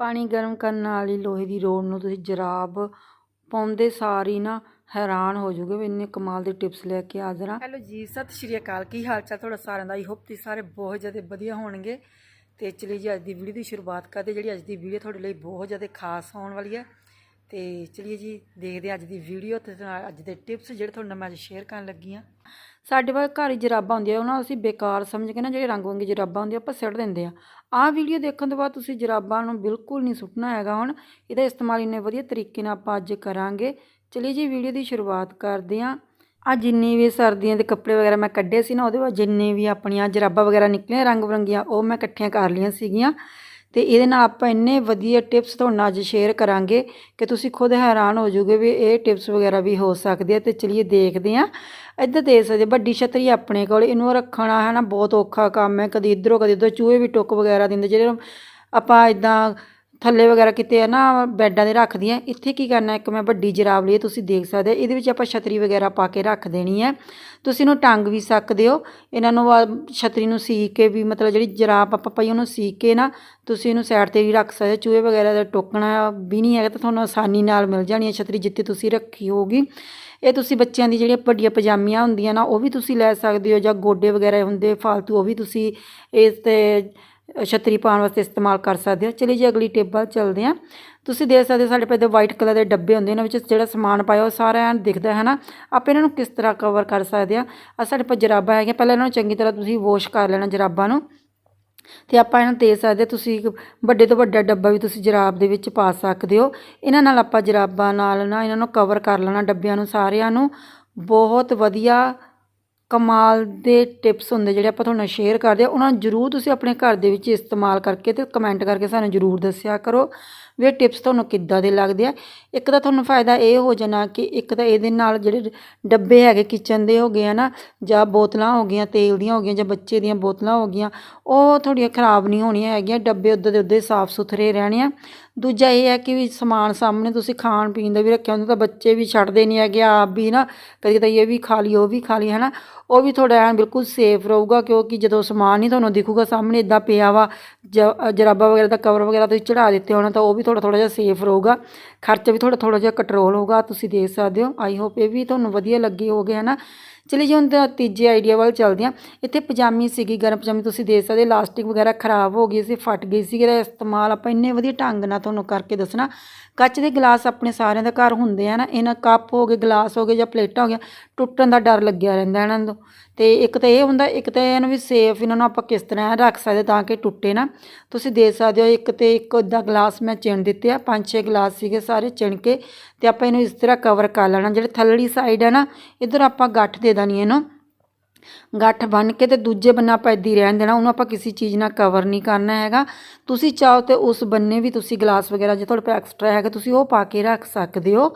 ਪਾਣੀ ਗਰਮ ਕਰਨ ਵਾਲੀ ਲੋਹੇ ਦੀ ਰੋਡ ਨੂੰ ਤੁਸੀਂ ਜਰਾਬ ਪਾਉਂਦੇ ਸਾਰ ਹੀ ਨਾ ਹੈਰਾਨ ਹੋ ਜੂਗੇ ਵੀ ਇੰਨੇ ਕਮਾਲ ਦੇ ਟਿਪਸ ਲੈ ਕੇ ਹਾਜ਼ਰ ਹਾਂ ਹੈਲੋ ਜੀ, ਸਤਿ ਸ਼੍ਰੀ ਅਕਾਲ। ਕੀ ਹਾਲ ਚਾਲ ਤੁਹਾਡਾ ਸਾਰਿਆਂ ਦਾ? ਆਈ ਹੋਪ ਤੁਸੀਂ ਸਾਰੇ ਬਹੁਤ ਜ਼ਿਆਦਾ ਵਧੀਆ ਹੋਣਗੇ। ਤੇ ਚਲੀ ਜੀ, ਅੱਜ ਦੀ ਵੀਡੀਓ ਦੀ ਸ਼ੁਰੂਆਤ ਕਰਦੇ ਜਿਹੜੀ ਅੱਜ ਦੀ ਵੀਡੀਓ ਤੁਹਾਡੇ ਲਈ ਬਹੁਤ ਜ਼ਿਆਦਾ ਖਾਸ ਹੋਣ ਵਾਲੀ ਹੈ। ਤੇ ਚਲਿਏ ਜੀ, ਦੇਖਦੇ ਅੱਜ ਦੀ ਵੀਡੀਓ ਤੇ ਅੱਜ ਦੇ ਟਿਪਸ ਜਿਹੜੇ ਤੁਹਾਡੇ ਨਾਲ ਮੈਂ ਅੱਜ ਸ਼ੇਅਰ ਕਰਨ ਲੱਗੀ ਹਾਂ। ਸਾਡੇ ਕੋਲ ਘਰ ਹੀ ਜਰਾਬਾਂ ਹੁੰਦੀਆਂ, ਉਹਨਾਂ ਨੂੰ ਅਸੀਂ ਬੇਕਾਰ ਸਮਝ ਕੇ ਨਾ ਜਿਹੜੇ ਰੰਗ ਵੰਗੀ ਜਰਾਬਾਂ ਹੁੰਦੀਆਂ, ਆਪਾਂ ਸਿੱਟ ਦਿੰਦੇ ਆ। ਆਹ ਵੀਡੀਓ ਦੇਖਣ ਤੋਂ ਬਾਅਦ ਤੁਸੀਂ ਜਰਾਬਾਂ ਨੂੰ ਬਿਲਕੁਲ ਨਹੀਂ ਸੁੱਟਣਾ ਹੈਗਾ ਹੁਣ। ਇਹਦਾ ਇਸਤੇਮਾਲ ਇੰਨੇ ਵਧੀਆ ਤਰੀਕੇ ਨਾਲ ਆਪਾਂ ਅੱਜ ਕਰਾਂਗੇ। ਚਲਿਏ ਜੀ ਵੀਡੀਓ ਦੀ ਸ਼ੁਰੂਆਤ ਕਰਦੇ ਹਾਂ। ਆ ਜਿੰਨੇ ਵੀ ਸਰਦੀਆਂ ਦੇ ਕੱਪੜੇ ਵਗੈਰਾ ਮੈਂ ਕੱਢੇ ਸੀ ਨਾ, ਉਹਦੇ ਬਾਅਦ ਜਿੰਨੇ ਵੀ ਆਪਣੀਆਂ ਜਰਾਬਾਂ ਵਗੈਰਾ ਨਿਕਲੀਆਂ ਰੰਗ ਬਰੰਗੀਆਂ ਉਹ ਮੈਂ ਇਕੱਠੀਆਂ ਕਰ ਲਈਆਂ ਸੀਗੀਆਂ। ਤੇ ਇਹਦੇ ਨਾਲ ਆਪਾਂ ਇੰਨੇ ਵਧੀਆ ਟਿਪਸ ਤੁਹਾਨੂੰ ਅੱਜ ਸ਼ੇਅਰ ਕਰਾਂਗੇ ਕਿ ਤੁਸੀਂ ਖੁਦ ਹੈਰਾਨ ਹੋ ਜਾਓਗੇ ਵੀ ਇਹ ਟਿਪਸ ਵਗੈਰਾ ਵੀ ਹੋ ਸਕਦੇ ਆ ਤੇ ਚਲਿਏ ਦੇਖਦੇ ਆ ਇੱਧਰ ਦੇਖ ਸਕਦੇ ਵੱਡੀ ਛਤਰੀ ਆਪਣੇ ਕੋਲ, ਇਹਨੂੰ ਰੱਖਣਾ ਹੈ ਨਾ ਬਹੁਤ ਔਖਾ ਕੰਮ ਹੈ, ਕਦੀ ਇਧਰੋਂ ਕਦੀ ਉਧਰੋਂ, ਚੂਹੇ ਵੀ ਟੁੱਕ ਵਗੈਰਾ ਦਿੰਦੇ, ਜਿਹੜੇ ਆਪਾਂ ਇਦਾਂ ਥੱਲੇ ਵਗੈਰਾ ਕਿਤੇ ਹੈ ਨਾ, ਬੈੱਡਾਂ ਦੇ ਰੱਖਦੀ ਹਾਂ। ਇੱਥੇ ਕੀ ਕਰਨਾ ਇੱਕ ਮੈਂ ਵੱਡੀ ਜਰਾਬ ਲਈ ਤੁਸੀਂ ਦੇਖ ਸਕਦੇ ਹੋ। ਇਹਦੇ ਵਿੱਚ ਆਪਾਂ ਛਤਰੀ ਵਗੈਰਾ ਪਾ ਕੇ ਰੱਖ ਦੇਣੀ ਹੈ। ਤੁਸੀਂ ਇਹਨੂੰ ਟੰਗ ਵੀ ਸਕਦੇ ਹੋ। ਇਹਨਾਂ ਨੂੰ ਛਤਰੀ ਨੂੰ ਸੀ ਕੇ ਵੀ ਮਤਲਬ ਜਿਹੜੀ ਜਰਾਬ ਆਪਾਂ ਪਈ, ਉਹਨੂੰ ਸੀ ਕੇ ਨਾ ਤੁਸੀਂ ਇਹਨੂੰ ਸਾਈਡ ਤੇ ਵੀ ਰੱਖ ਸਕਦੇ ਚੂਹੇ ਵਗੈਰਾ ਦਾ ਟੋਕਣਾ ਵੀ ਨਹੀਂ ਹੈਗਾ ਤਾਂ ਤੁਹਾਨੂੰ ਆਸਾਨੀ ਨਾਲ ਮਿਲ ਜਾਣੀ ਹੈ ਛਤਰੀ ਜਿੱਥੇ ਤੁਸੀਂ ਰੱਖੀ ਹੋਊਗੀ। ਇਹ ਤੁਸੀਂ ਬੱਚਿਆਂ ਦੀ ਜਿਹੜੀਆਂ ਵੱਡੀਆਂ ਪਜਾਮੀਆਂ ਹੁੰਦੀਆਂ ਨਾ, ਉਹ ਵੀ ਤੁਸੀਂ ਲੈ ਸਕਦੇ ਹੋ ਜਾਂ ਗੋਡੇ ਵਗੈਰਾ ਹੁੰਦੇ ਫालतू ਉਹ ਵੀ ਤੁਸੀਂ ਇਸ ਤੇ ਛਤਰੀ ਪਾਉਣ ਵਾਸਤੇ ਇਸਤੇਮਾਲ ਕਰ ਸਕਦੇ ਹੋ। ਚਲੀ ਜੀ, ਅਗਲੀ ਟੇਬਲ ਵੱਲ ਚੱਲਦੇ ਹਾਂ। ਤੁਸੀਂ ਦੇਖ ਸਕਦੇ ਹੋ, ਸਾਡੇ ਪੇ ਵਾਈਟ ਕਲਰ ਦੇ ਡੱਬੇ ਹੁੰਦੇ ਇਹਨਾਂ ਵਿੱਚ ਜਿਹੜਾ ਸਮਾਨ ਪਾਇਆ, ਉਹ ਸਾਰਾ ਐਨ ਦਿਖਦਾ ਹੈ ਨਾ। ਆਪਾਂ ਇਹਨਾਂ ਨੂੰ ਕਿਸ ਤਰ੍ਹਾਂ ਕਵਰ ਕਰ ਸਕਦੇ ਆ ਆ ਸਾਡੇ ਪਾ ਜਰਾਬਾਂ ਹੈਗੀਆਂ ਪਹਿਲਾਂ ਇਹਨਾਂ ਨੂੰ ਚੰਗੀ ਤਰ੍ਹਾਂ ਤੁਸੀਂ ਵਾਸ਼ ਕਰ ਲੈਣਾ ਜਰਾਬਾਂ ਨੂੰ। ਤੇ ਆਪਾਂ ਇਹਨਾਂ ਦੇ ਸਕਦੇ ਤੁਸੀਂ ਵੱਡੇ ਤੋਂ ਵੱਡਾ ਡੱਬਾ ਵੀ ਤੁਸੀਂ ਜਰਾਬ ਦੇ ਵਿੱਚ ਪਾ ਸਕਦੇ ਹੋ। ਇਹਨਾਂ ਨਾਲ ਆਪਾਂ ਜਰਾਬਾਂ ਨਾਲ ਨਾ ਇਹਨਾਂ ਨੂੰ ਕਵਰ ਕਰ ਲੈਣਾ, ਡੱਬਿਆਂ ਨੂੰ ਸਾਰਿਆਂ ਨੂੰ। ਬਹੁਤ ਵਧੀਆ ਕਮਾਲ ਦੇ ਟਿਪਸ ਹੁੰਦੇ ਜਿਹੜੇ ਆਪਾਂ ਤੁਹਾਨੂੰ ਸ਼ੇਅਰ ਕਰਦੇ ਆ, ਉਹਨਾਂ ਨੂੰ ਜਰੂਰ ਤੁਸੀਂ ਆਪਣੇ ਘਰ ਦੇ ਵਿੱਚ ਇਸਤੇਮਾਲ ਕਰਕੇ ਤੇ ਕਮੈਂਟ ਕਰਕੇ ਸਾਨੂੰ ਜਰੂਰ ਦੱਸਿਆ ਕਰੋ ਵੀ ਇਹ ਟਿਪਸ ਤੁਹਾਨੂੰ ਕਿੱਦਾਂ ਦੇ ਲੱਗਦੇ ਆ। ਇੱਕ ਤਾਂ ਤੁਹਾਨੂੰ ਫਾਇਦਾ ਇਹ ਹੋ ਜਾਣਾ ਕਿ ਇੱਕ ਤਾਂ ਇਹਦੇ ਨਾਲ ਜਿਹੜੇ ਡੱਬੇ ਹੈਗੇ ਕਿਚਨ ਦੇ ਹੋ ਗਏ ਆ ਨਾ, ਜਾਂ ਬੋਤਲਾਂ ਹੋ ਗਈਆਂ, ਤੇਲ ਦੀਆਂ ਹੋ ਗਈਆਂ, ਜਾਂ ਬੱਚੇ ਦੀਆਂ ਬੋਤਲਾਂ ਹੋ ਗਈਆਂ, ਉਹ ਤੁਹਾਡੀਆਂ ਖਰਾਬ ਨਹੀਂ ਹੋਣੀਆਂ ਹੈਗੀਆਂ, ਡੱਬੇ ਉੱਧਰ ਦੇ ਉੱਧਰ ਸਾਫ਼ ਸੁਥਰੇ ਰਹਿਣੇ ਆ। ਦੂਜਾ ਇਹ ਹੈ ਕਿ ਵੀ ਸਮਾਨ ਸਾਹਮਣੇ ਤੁਸੀਂ ਖਾਣ ਪੀਣ ਦਾ ਵੀ ਰੱਖਿਆ ਹੁੰਦਾ ਤਾਂ ਬੱਚੇ ਵੀ ਛੱਡਦੇ ਨਹੀਂ ਹੈਗੇ, ਆਪ ਵੀ ਨਾ ਕਦੀ ਕਦੇ ਇਹ ਵੀ ਖਾ ਲਈ, ਉਹ ਵੀ ਖਾ ਲਈ ਹੈ ਨਾ ਉਹ ਵੀ ਤੁਹਾਡਾ ਐਂ ਬਿਲਕੁਲ ਸੇਫ ਰਹੂਗਾ ਕਿਉਂਕਿ ਜਦੋਂ ਸਮਾਨ ਨਹੀਂ ਤੁਹਾਨੂੰ ਦਿਖੂਗਾ ਸਾਹਮਣੇ ਇਦਾਂ ਪਿਆ ਵਾ ਜਰਾਬਾ ਵਗੈਰਾ ਦਾ ਕਵਰ ਵਗੈਰਾ ਤੁਸੀਂ ਚੜਾ ਦਿੱਤੇ ਹੋਣਾ ਤਾਂ ਉਹ ਵੀ ਥੋੜਾ ਥੋੜਾ ਜਿਹਾ ਸੇਫ ਰਹੂਗਾ। ਖਰਚਾ ਵੀ ਥੋੜਾ ਥੋੜਾ ਜਿਹਾ ਕੰਟਰੋਲ ਹੋਊਗਾ ਤੁਸੀਂ ਦੇਖ ਸਕਦੇ ਹੋ। ਆਈ ਹੋਪ ਇਹ ਵੀ ਤੁਹਾਨੂੰ ਵਧੀਆ ਲੱਗੇ ਹੋਗੇ ਹੈ ਨਾ ਚਲੀ ਜੀ, ਹੁਣ ਤਾਂ ਤੀਜੇ ਆਈਡੀਆ ਵੱਲ ਚੱਲਦੇ ਹਾਂ। ਇੱਥੇ ਪਜਾਮੀ ਸੀਗੀ, ਗਰਮ ਪਜਾਮੀ ਤੁਸੀਂ ਦੇਖ ਸਕਦੇ ਲਾਸਟਿਕ ਵਗੈਰਾ ਖਰਾਬ ਹੋ ਗਈ ਸੀ ਫਟ ਗਈ ਸੀ। ਇਹਦਾ ਇਸਤੇਮਾਲ ਆਪਾਂ ਇੰਨੇ ਵਧੀਆ ਢੰਗ ਨਾਲ ਤੁਹਾਨੂੰ ਕਰਕੇ ਦੱਸਣਾ। ਕੱਚ ਦੇ ਗਲਾਸ ਆਪਣੇ ਸਾਰਿਆਂ ਦੇ ਘਰ ਹੁੰਦੇ ਆ ਨਾ, ਇਹਨਾਂ ਕੱਪ ਹੋ ਗਏ, ਗਲਾਸ ਹੋ ਗਏ ਜਾਂ ਪਲੇਟਾਂ ਹੋ ਗਈਆਂ, ਟੁੱਟਣ ਦਾ ਡਰ ਲੱਗਿਆ ਰਹਿੰਦਾ ਇਹਨਾਂ ਨੂੰ। ਤੇ ਇੱਕ ਤਾਂ ਇਹ ਹੁੰਦਾ, ਇੱਕ ਤਾਂ ਇਹਨੂੰ ਵੀ ਸੇਫ ਇਹਨਾਂ ਨੂੰ ਆਪਾਂ ਕਿਸ ਤਰ੍ਹਾਂ ਰੱਖ ਸਕਦੇ ਤਾਂ ਕਿ ਟੁੱਟੇ ਨਾ। ਤੁਸੀਂ ਦੇਖ ਸਕਦੇ ਹੋ, ਇੱਕ ਤੇ ਇੱਕ ਇਦਾਂ ਗਲਾਸ ਮੈਂ ਚਿਣ ਦਿੱਤੇ ਆ, ਪੰਜ ਛੇ ਗਲਾਸ ਸੀਗੇ ਸਾਰੇ ਚਿਣ ਕੇ, ਤੇ ਆਪਾਂ ਇਹਨੂੰ ਇਸ ਤਰ੍ਹਾਂ ਕਵਰ ਕਰ ਲੈਣਾ। ਜਿਹੜੇ ਥੱਲੜੀ ਸਾਈਡ ਹੈ ਨਾ, ਇਧਰ ਆਪਾਂ ਗੱਠ ਦੇ ਦੇਣੀ ਇਹਨੂੰ ਗੱਠ ਬੰਨ ਕੇ ਤੇ ਦੂਜੇ ਬੰਨਾ ਆਪਾਂ ਇੱਦਾਂ ਰਹਿਣ ਦੇਣਾ, ਉਹਨੂੰ ਆਪਾਂ ਕਿਸੇ ਚੀਜ਼ ਨਾਲ ਕਵਰ ਨਹੀਂ ਕਰਨਾ ਹੈਗਾ। ਤੁਸੀਂ ਚਾਹੋ ਤੇ ਉਸ ਬੰਨੇ ਵੀ ਤੁਸੀਂ ਗਲਾਸ ਵਗੈਰਾ ਜੇ ਤੁਹਾਡੇ ਕੋਲ ਐਕਸਟਰਾ ਹੈਗਾ, ਤੁਸੀਂ ਉਹ ਪਾ ਕੇ ਰੱਖ ਸਕਦੇ ਹੋ।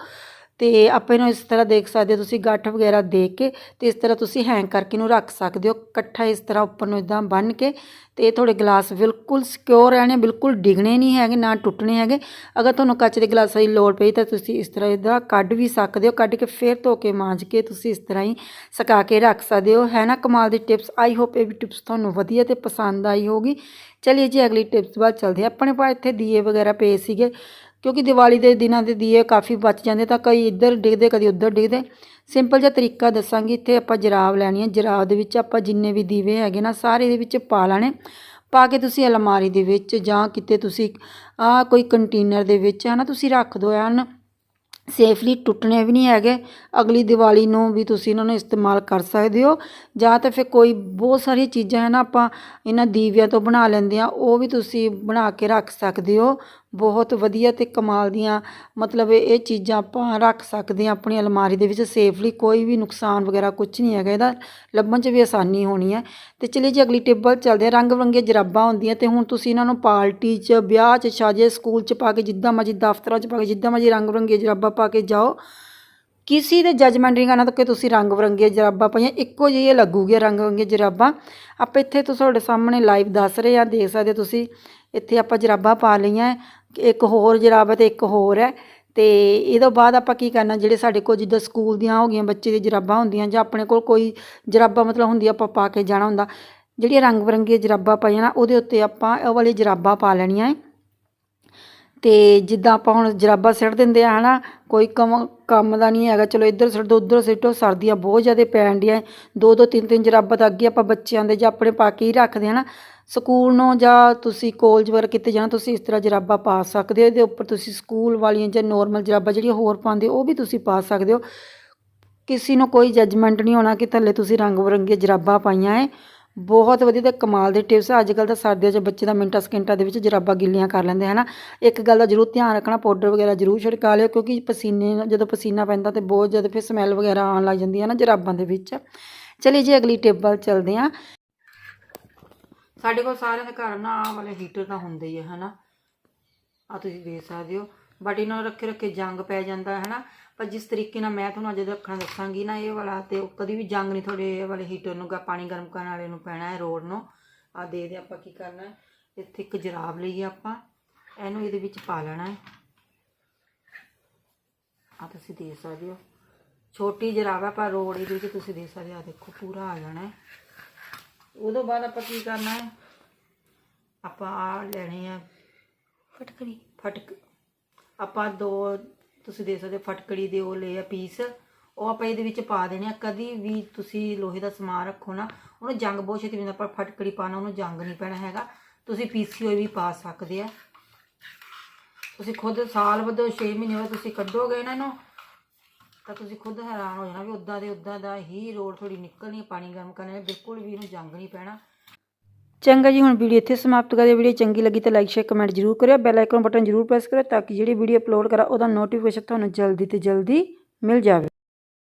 ਤੇ ਆਪਾਂ ਇਹਨੂੰ ਇਸ ਤਰ੍ਹਾਂ ਦੇਖ ਸਕਦੇ ਹੋ, ਤੁਸੀਂ ਗੱਠ ਵਗੈਰਾ ਦੇ ਕੇ ਤੇ ਇਸ ਤਰ੍ਹਾਂ ਤੁਸੀਂ ਹੈਂਗ ਕਰਕੇ ਇਹਨੂੰ ਰੱਖ ਸਕਦੇ ਹੋ, ਇਕੱਠਾ ਇਸ ਤਰ੍ਹਾਂ ਉੱਪਰ ਨੂੰ ਇਦਾਂ ਬੰਨ ਕੇ ਤੇ ਤੁਹਾਡੇ ਗਲਾਸ ਬਿਲਕੁਲ ਸਿਕਿਉਰ ਰਹਿਣੇ, ਬਿਲਕੁਲ ਡਿਗਣੇ ਨਹੀਂ ਹੈਗੇ, ਨਾ ਟੁੱਟਣੇ ਹੈਗੇ। ਅਗਰ ਤੁਹਾਨੂੰ ਕੱਚ ਦੇ ਗਲਾਸਾਂ ਦੀ ਲੋੜ ਪਈ ਤਾਂ ਤੁਸੀਂ ਇਸ ਤਰ੍ਹਾਂ ਇਹਦਾ ਕੱਢ ਵੀ ਸਕਦੇ ਹੋ, ਕੱਢ ਕੇ ਫੇਰ ਧੋ ਕੇ ਮਾਂਜ ਕੇ ਤੁਸੀਂ ਇਸ ਤਰ੍ਹਾਂ ਹੀ ਸੁਕਾ ਕੇ ਰੱਖ ਸਕਦੇ ਹੋ। ਹੈ ਨਾ ਕਮਾਲ ਦੀ ਟਿਪਸ ਆਈ ਹੋਪ ਇਹ ਵੀ ਟਿਪਸ ਤੁਹਾਨੂੰ ਵਧੀਆ ਤੇ ਪਸੰਦ ਆਈ ਹੋਗੀ ਚਲਿਏ ਜੀ ਅਗਲੀ ਟਿਪਸ ਬਾਅਦ ਚਲਦੇ ਆਪਣੇ ਪਾਸ ਇੱਥੇ ਦੀਏ ਵਗੈਰਾ ਪਏ ਸੀਗੇ। ਕਿਉਂਕਿ ਦੀਵਾਲੀ ਦੇ ਦਿਨਾਂ ਦੇ ਦੀਏ ਕਾਫੀ ਬਚ ਜਾਂਦੇ, ਤਾਂ ਕਈ ਇੱਧਰ ਡਿੱਗਦੇ, ਕਦੀ ਉੱਧਰ ਡਿੱਗਦੇ। ਸਿੰਪਲ ਜਿਹਾ ਤਰੀਕਾ ਦੱਸਾਂਗੀ, ਇੱਥੇ ਆਪਾਂ ਜਰਾਬ ਲੈਣੀ ਹੈ ਜਰਾਬ ਦੇ ਵਿੱਚ ਆਪਾਂ ਜਿੰਨੇ ਵੀ ਦੀਵੇ ਹੈਗੇ ਨਾ, ਸਾਰੇ ਦੇ ਵਿੱਚ ਪਾ ਲੈਣੇ। ਪਾ ਕੇ ਤੁਸੀਂ ਅਲਮਾਰੀ ਦੇ ਵਿੱਚ ਜਾਂ ਕਿਤੇ ਤੁਸੀਂ, ਆ ਕੋਈ ਕੰਟੇਨਰ ਦੇ ਵਿੱਚ ਹੈ ਨਾ ਤੁਸੀਂ ਰੱਖ ਦਿਓ ਐਨ ਸੇਫਲੀ ਟੁੱਟਣੇ ਵੀ ਨਹੀਂ ਹੈਗੇ। ਅਗਲੀ ਦੀਵਾਲੀ ਨੂੰ ਵੀ ਤੁਸੀਂ ਇਹਨਾਂ ਨੂੰ ਇਸਤੇਮਾਲ ਕਰ ਸਕਦੇ ਹੋ। ਜਾਂ ਤਾਂ ਫਿਰ ਕੋਈ ਬਹੁਤ ਸਾਰੀਆਂ ਚੀਜ਼ਾਂ ਹੈ ਨਾ, ਆਪਾਂ ਇਹਨਾਂ ਦੀਵਿਆਂ ਤੋਂ ਬਣਾ ਲੈਂਦੇ ਆ ਉਹ ਵੀ ਤੁਸੀਂ ਬਣਾ ਕੇ ਰੱਖ ਸਕਦੇ ਹੋ। ਬਹੁਤ ਵਧੀਆ ਅਤੇ ਕਮਾਲ ਦੀਆਂ, ਮਤਲਬ ਇਹ ਚੀਜ਼ਾਂ ਆਪਾਂ ਰੱਖ ਸਕਦੇ ਹਾਂ ਆਪਣੀ ਅਲਮਾਰੀ ਦੇ ਵਿੱਚ ਸੇਫਲੀ ਕੋਈ ਵੀ ਨੁਕਸਾਨ ਵਗੈਰਾ ਕੁਛ ਨਹੀਂ ਹੈਗਾ, ਇਹਦਾ ਲੱਭਣ 'ਚ ਵੀ ਆਸਾਨੀ ਹੋਣੀ ਹੈ। ਅਤੇ ਚਲਿਏ ਜੀ, ਅਗਲੀ ਟੇਬਲ ਚੱਲਦੇ ਹਾਂ, ਰੰਗ ਬਿਰੰਗੀਆਂ ਜਰਾਬਾਂ ਹੁੰਦੀਆਂ ਅਤੇ ਹੁਣ ਤੁਸੀਂ ਇਹਨਾਂ ਨੂੰ ਪਾਰਟੀ 'ਚ, ਵਿਆਹ 'ਚ ਛਾਜੇ ਸਕੂਲ 'ਚ ਪਾ ਕੇ ਜਿੱਦਾਂ ਮਰਜ਼ੀ, ਦਫ਼ਤਰਾਂ 'ਚ ਪਾ ਕੇ ਜਿੱਦਾਂ ਮਰਜ਼ੀ ਰੰਗ ਬਿਰੰਗੀਆਂ ਜਰਾਬਾਂ ਪਾ ਕੇ ਜਾਓ। ਕਿਸੇ ਦੇ ਜਜਮੈਂਟ ਨਹੀਂ ਕਰਨਾ ਤਾਂ ਕਿ ਤੁਸੀਂ ਰੰਗ ਬਰੰਗੇ ਜਰਾਬਾਂ ਪਾਈਆਂ, ਇੱਕੋ ਜਿਹੀ ਲੱਗੂਗੀ ਰੰਗ ਬਰੰਗੇ ਜਰਾਬਾਂ। ਆਪਾਂ ਇੱਥੇ ਤੋਂ ਤੁਹਾਡੇ ਸਾਹਮਣੇ ਲਾਈਵ ਦੱਸ ਰਹੇ ਆ ਦੇਖ ਸਕਦੇ ਤੁਸੀਂ। ਇੱਥੇ ਆਪਾਂ ਜਰਾਬਾਂ ਪਾ ਲਈਆਂ ਇੱਕ ਹੋਰ ਜਰਾਬ ਹੈ ਤੇ ਇੱਕ ਹੋਰ ਹੈ। ਤੇ ਇਹਦੋਂ ਬਾਅਦ ਆਪਾਂ ਕੀ ਕਰਨਾ, ਜਿਹੜੇ ਸਾਡੇ ਕੋਲ ਜਿੱਦਾਂ ਸਕੂਲ ਦੀਆਂ ਹੋ ਗਈਆਂ ਬੱਚੇ ਦੀ ਜਰਾਬਾਂ ਹੁੰਦੀਆਂ ਜਾਂ ਆਪਣੇ ਕੋਲ ਕੋਈ ਜਰਾਬਾਂ ਮਤਲਬ ਹੁੰਦੀ ਆਪਾਂ ਪਾ ਕੇ ਜਾਣਾ ਹੁੰਦਾ। ਜਿਹੜੀਆਂ ਰੰਗ ਬਰੰਗੀਆਂ ਜਰਾਬਾਂ ਪਾਈਆਂ ਨਾ, ਉਹਦੇ ਉੱਤੇ ਆਪਾਂ ਉਹ ਵਾਲੀ ਜਰਾਬਾਂ ਪਾ ਲੈਣੀਆਂ ਹੈ। ਤੇ ਜਿੱਦਾਂ ਆਪਾਂ ਹੁਣ ਜਰਾਬਾਂ ਸਿੱਟ ਦਿੰਦੇ ਆ, ਹਨਾ, ਕੋਈ ਕੰਮ ਕੰਮ ਦਾ ਨਹੀਂ ਹੈਗਾ। ਚਲੋ ਇੱਧਰ ਸਿੱਟ ਦੋ ਉੱਧਰ ਸਿੱਟੋ, ਸਰਦੀਆਂ ਬਹੁਤ ਜ਼ਿਆਦਾ ਪੈਣ ਡੀਆਂ ਦੋ ਦੋ ਤਿੰਨ ਤਿੰਨ ਜਰਾਬਾਂ ਤਾਂ ਅੱਗੇ ਆਪਾਂ ਬੱਚਿਆਂ ਦੇ ਜਾਂ ਆਪਣੇ ਪਾ ਕੇ ਹੀ ਰੱਖਦੇ ਹਨਾ ਸਕੂਲ ਨੂੰ ਜਾਂ ਤੁਸੀਂ ਕੋਲਜ ਵਰ ਕਿਤੇ ਜਾਣਾ, ਤੁਸੀਂ ਇਸ ਤਰ੍ਹਾਂ ਜਰਾਬਾਂ ਪਾ ਸਕਦੇ ਹੋ, ਇਹਦੇ ਉੱਪਰ ਤੁਸੀਂ ਸਕੂਲ ਵਾਲੀਆਂ ਜਾਂ ਨੋਰਮਲ ਜਰਾਬਾਂ ਜਿਹੜੀਆਂ ਹੋਰ ਪਾਉਂਦੇ ਉਹ ਵੀ ਤੁਸੀਂ ਪਾ ਸਕਦੇ ਹੋ। ਕਿਸੇ ਨੂੰ ਕੋਈ ਜੱਜਮੈਂਟ ਨਹੀਂ ਹੋਣਾ ਕਿ ਥੱਲੇ ਤੁਸੀਂ ਰੰਗ ਬਰੰਗੀਆਂ ਜਰਾਬਾਂ ਪਾਈਆਂ ਹੈ ਬਹੁਤ ਵਧੀਆ ਤੇ ਕਮਾਲ ਦੇ ਟਿਪਸ ਅੱਜ ਕੱਲ੍ਹ ਤਾਂ ਸਰਦੀਆਂ 'ਚ ਬੱਚੇ ਦਾ ਮਿੰਟਾਂ ਸਕਿੰਟਾਂ ਦੇ ਵਿੱਚ ਜਰਾਬਾਂ ਗਿੱਲੀਆਂ ਕਰ ਲੈਂਦੇ ਹਨਾ? ਇੱਕ ਗੱਲ ਦਾ ਜ਼ਰੂਰ ਧਿਆਨ ਰੱਖਣਾ ਪਾਊਡਰ ਵਗੈਰਾ ਜ਼ਰੂਰ ਛਿੜਕਾ ਲਿਓ, ਕਿਉਂਕਿ ਪਸੀਨੇ ਜਦੋਂ ਪਸੀਨਾ ਪੈਂਦਾ ਤੇ ਬਹੁਤ ਜ਼ਿਆਦਾ ਫਿਰ ਸਮੈਲ ਵਗੈਰਾ ਆਉਣ ਲੱਗ ਜਾਂਦੀ ਹੈ ਨਾ ਜਰਾਬਾਂ ਦੇ ਵਿੱਚ। ਚਲਿਏ ਜੀ, ਅਗਲੀ ਟੇਬਲ ਚੱਲਦੇ ਹਾਂ ਸਾਡੇ ਕੋਲ ਸਾਰਿਆਂ ਦੇ ਘਰ ਨਾ ਆਹ ਵਾਲੇ ਹੀਟਰ ਤਾਂ ਹੁੰਦੇ ਹੀ ਆ, ਹਨਾ? ਆ ਤੁਸੀਂ ਦੇਖ ਸਕਦੇ ਹੋ। ਬਟ ਇਹਨਾਂ ਨੂੰ ਰੱਖੇ ਰੱਖੇ ਜੰਗ ਪੈ ਜਾਂਦਾ ਹੈ ਨਾ ਪਰ ਜਿਸ ਤਰੀਕੇ ਨਾਲ ਮੈਂ ਤੁਹਾਨੂੰ ਅੱਜ ਰੱਖਣਾ ਦੱਸਾਂਗੀ ਨਾ ਇਹ ਵਾਲਾ, ਤੇ ਉਹ ਕਦੀ ਵੀ ਜੰਗ ਨਹੀਂ ਤੁਹਾਡੇ ਇਹ ਵਾਲੇ ਹੀਟਰ ਨੂੰ ਗਾ, ਪਾਣੀ ਗਰਮ ਕਰਨ ਵਾਲੇ ਨੂੰ ਪੈਣਾ ਹੈ ਰੋਡ ਨੂੰ। ਆ ਦੇ ਦੇ ਆਪਾਂ ਕੀ ਕਰਨਾ ਇੱਥੇ ਇੱਕ ਜਰਾਬ ਲਈਏ ਆਪਾਂ। ਇਹਨੂੰ ਇਹਦੇ ਵਿੱਚ ਪਾ ਲੈਣਾ ਹੈ। ਆ ਤੁਸੀਂ ਦੇਖ ਸਕਦੇ ਹੋ। ਛੋਟੀ ਜਰਾਬ ਹੈ, ਪਰ ਰੋਡ ਇਹਦੇ ਵਿੱਚ ਤੁਸੀਂ ਦੇਖ ਸਕਦੇ ਹੋ। ਆ ਦੇਖੋ, ਪੂਰਾ ਆ ਜਾਣਾ ਹੈ। ਉਦੋਂ ਬਾਅਦ ਆਪਾਂ ਕੀ ਕਰਨਾ? ਹੈ ਆਪਾਂ ਆ ਲੈਣੇ ਆ ਫਟਕਰੀ ਫਟਕ ਆਪਾਂ ਦੋ ਤੁਸੀਂ ਦੇਖ ਸਕਦੇ ਹੋ ਫਟਕੜੀ ਦੇ ਉਹ ਲਏ ਆ ਪੀਸ ਉਹ ਆਪਾਂ ਇਹਦੇ ਵਿੱਚ ਪਾ ਦੇਣੇ ਆ। ਕਦੀ ਵੀ ਤੁਸੀਂ ਲੋਹੇ ਦਾ ਸਮਾਨ ਰੱਖੋ ਨਾ ਉਹਨੂੰ ਜੰਗ ਬਹੁਤ ਛੇਤੀ ਪੈਂਦਾ ਪਰ ਫਟਕੜੀ ਪਾਣਾ ਉਹਨੂੰ ਜੰਗ ਨਹੀਂ ਪੈਣਾ ਹੈਗਾ। ਤੁਸੀਂ ਪੀਸੀ ਹੋਈ ਵੀ ਪਾ ਸਕਦੇ ਆ। ਤੁਸੀਂ ਖੁਦ ਸਾਲ ਬੱਧੋ 6 ਮਹੀਨੇ ਬਾਅਦ ਤੁਸੀਂ ਕੱਢੋਗੇ ਨਾ ਇਹਨੂੰ ਤਾਂ ਤੁਸੀਂ ਖੁਦ ਹੈਰਾਨ ਹੋ ਜਾਣਾ ਵੀ ਉਦਾਂ ਦੇ ਉਦਾਂ ਦਾ ਹੀ ਰੋਲ ਥੋੜੀ ਨਿਕਲਣੀ ਪਾਣੀ ਗਰਮ ਕਰਨ ਨਾਲ, ਬਿਲਕੁਲ ਵੀ ਇਹਨੂੰ ਜੰਗ ਨਹੀਂ ਪੈਣਾ। ਚੰਗਾ ਜੀ ਹੁਣ ਵੀਡੀਓ ਇੱਥੇ ਸਮਾਪਤ ਕਰਦੇ ਵੀਡੀਓ ਚੰਗੀ ਲੱਗੀ ਤਾਂ ਲਾਈਕ ਸ਼ੇਅਰ ਕਮੈਂਟ ਜ਼ਰੂਰ ਕਰਿਓ। ਬੈਲ ਆਈਕਨ ਬਟਨ ਜ਼ਰੂਰ ਪ੍ਰੈਸ ਕਰਿਓ ਤਾਂ ਕਿ ਜਿਹੜੀ ਵੀਡੀਓ ਅਪਲੋਡ ਕਰਾਂ ਉਹਦਾ ਨੋਟੀਫਿਕੇਸ਼ਨ ਤੁਹਾਨੂੰ ਜਲਦੀ ਤੋਂ ਜਲਦੀ ਮਿਲ ਜਾਵੇ।